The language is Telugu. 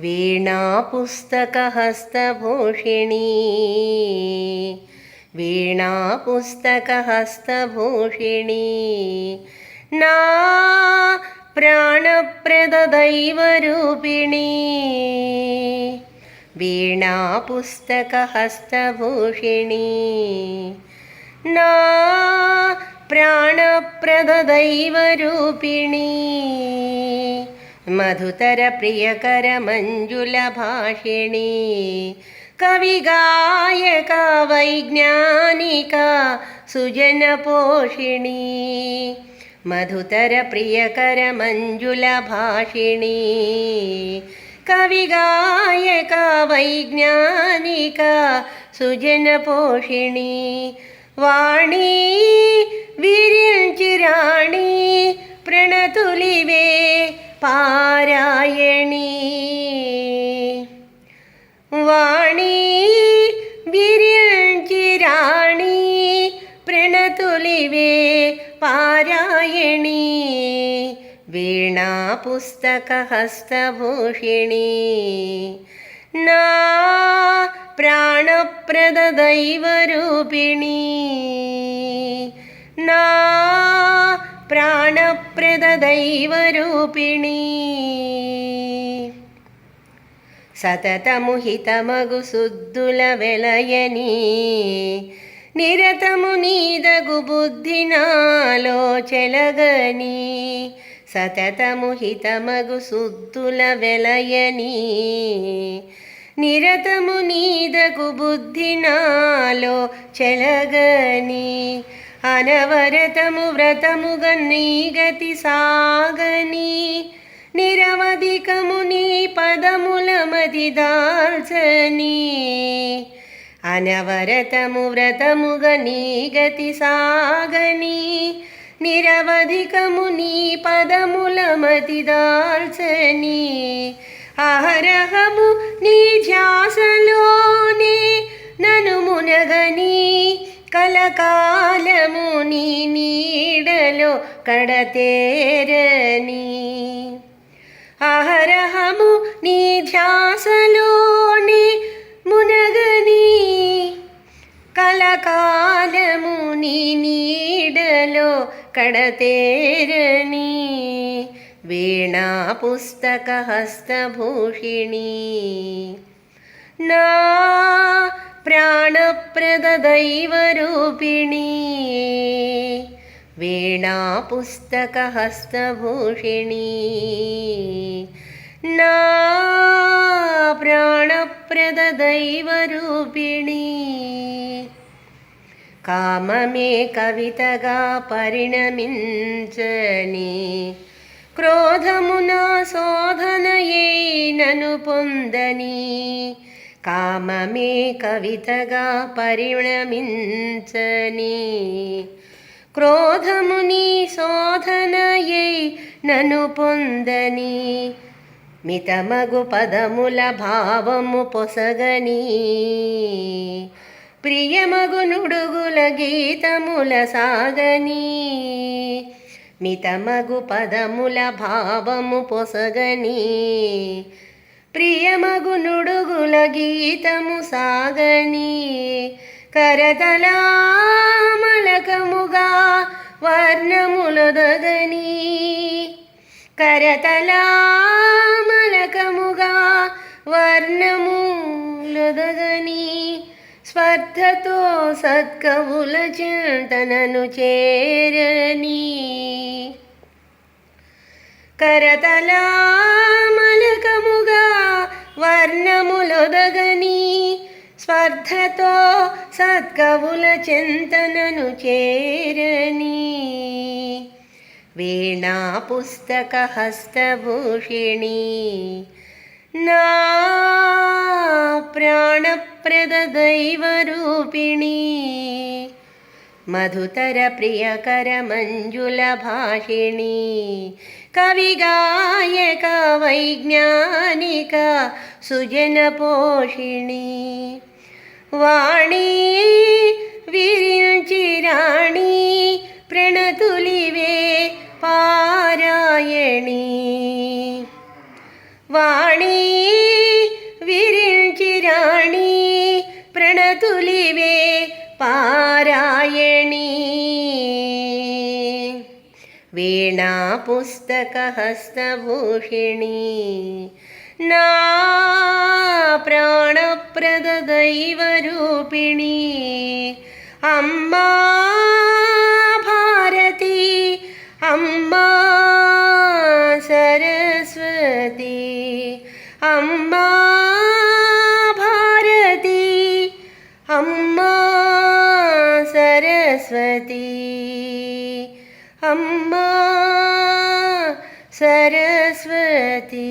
वीणापुस्तकहस्तभूषिणी वीणापुस्तकहस्तभूषिणी ना प्राणप्रददैवरूपिणी वीणापुस्तकहस्तभूषिणी ना प्राणप्रददैवरूपिणी मधुतरप्रियकरमञ्जुलभाषिणी कविगायका वैज्ञानिका सुजनपोषिणी मधुतरप्रियकरमञ्जुलभाषिणी कविगायका वैज्ञानिका सुजनपोषिणी वाणी विरिञ्चिराणी प्रणतुलिवे వాణి. వాణి విరించిరాణి ప్రణతులివే పారాయణి. వీణా పుస్తక హస్తభూషిణి. నా ప్రాణప్రద దైవరూపిణి. నా ప్రాణప్రద ప్రాణప్రదదైవరూపిణి సతతము హితమగు శుద్ధుల వెలయని నిరతము నీదగు బుద్ధి నాలో చెలగని సతతము హితమగు శుద్ధుల వెలయని నిరతము నీదగు బుద్ధి నాలో చెలగని అనవరతము వ్రతముగా నీగతి సాగని నిరవధికము నీ పదము మది దాల్చని అనవరతము వ్రతముగ నీ గతి సాగని నిరవధికము నీ పదముల మతి దాల్చని అహరహము నీ ధ్యాసలోనే నను మునగని కలకాలము నీ నీడలో కడతేరని అహరహము నీ ధ్యాసలోనే మునగని కలకాలము నీ నీడలో కడతేరని వీణా పుస్తకహస్తభూషిణి నా ప్రాణప్రదదైవరూపిణి వీణా పుస్తకహస్తభూషిణి నా ప్రాణప్రదదైవరూపిణి. కామమే కవితగా పరిణమించని క్రోధమున శోధనయే నను పొందని కామమే కవితగా పరిణమించని క్రోధముని శోధనయై నను పొందని. మితమగు పదముల భావము పొసగని. ప్రియమగు నుడుగుల గీతముల సాగని. మితమగు పదముల భావము పొసగని. ప్రియమగు నుడుగుల గీతము సాగని. కరదలా రకముగా వర్ణములొదగని కరతలామలకముగా వర్ణములొదగని స్పర్ధతో సత్కవుల చింతనను చేరని కరతలామలకముగా వర్ణములొదగని స్పర్ధతో సత్కవుల చింతనను చేరని వీణా పుస్తకహస్తభూషిణి నా ప్రాణప్రదదైవరూపిణి మధుతర ప్రియకర మంజుల భాషిణి కవిగాయక వైజ్ఞానిక సుజన పోషిణి വാണി വിരിൽ ചിരാണി പ്രണതുലിവേ പാരായണി. വാണി വിരിൽ ചിരാണി പ്രണതുലിവേ പാരായണി. വീണാ പുസ്തകഹസ്തഭൂഷിണി నా ప్రాణప్రదదైవరూపిణీ అమ్మా భారతి అమ్మా సరస్వతి అమ్మా భారతి అమ్మా సరస్వతి అమ్మా సరస్వతి